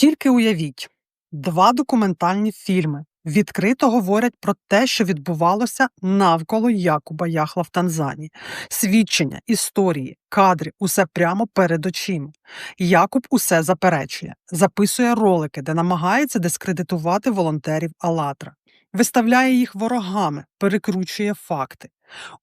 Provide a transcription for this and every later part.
Тільки уявіть, два документальні фільми відкрито говорять про те, що відбувалося навколо Якуба Яхла в Танзанії. Свідчення, історії, кадри, усе прямо перед очима. Якуб усе заперечує, записує ролики, де намагається дискредитувати волонтерів Алатра, виставляє їх ворогами, перекручує факти.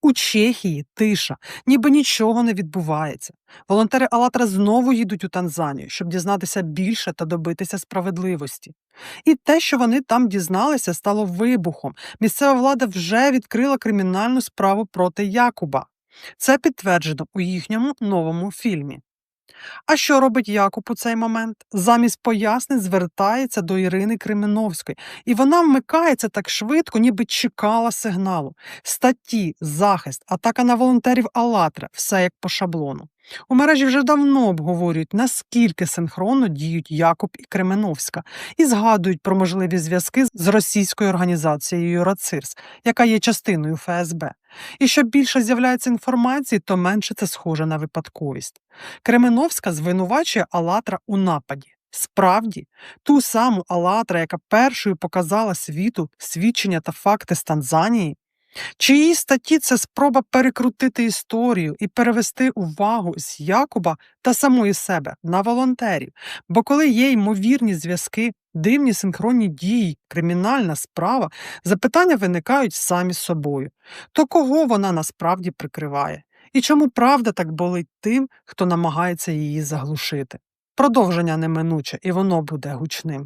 У Чехії тиша, ніби нічого не відбувається. Волонтери Алатра знову їдуть у Танзанію, щоб дізнатися більше та добитися справедливості. І те, що вони там дізналися, стало вибухом. Місцева влада вже відкрила кримінальну справу проти Якуба. Це підтверджено у їхньому новому фільмі. А що робить Якуб у цей момент? Замість пояснень звертається до Ірини Кременовської, і вона вмикається так швидко, ніби чекала сигналу. Статті, захист, атака на волонтерів Алатра, все як по шаблону. У мережі вже давно обговорюють, наскільки синхронно діють Якуб і Кременовська, і згадують про можливі зв'язки з російською організацією РАЦИРС, яка є частиною ФСБ. І що більше з'являється інформації, то менше це схоже на випадковість. Кременовська звинувачує Алатра у нападі. Справді, ту саму Алатра, яка першою показала світу свідчення та факти з Танзанії, чи її статті це спроба перекрутити історію і перевести увагу з Якуба та самої себе на волонтерів. Бо коли є ймовірні зв'язки, дивні синхронні дії, кримінальна справа, запитання виникають самі з собою. То кого вона насправді прикриває? І чому правда так болить тим, хто намагається її заглушити? Продовження неминуче, і воно буде гучним.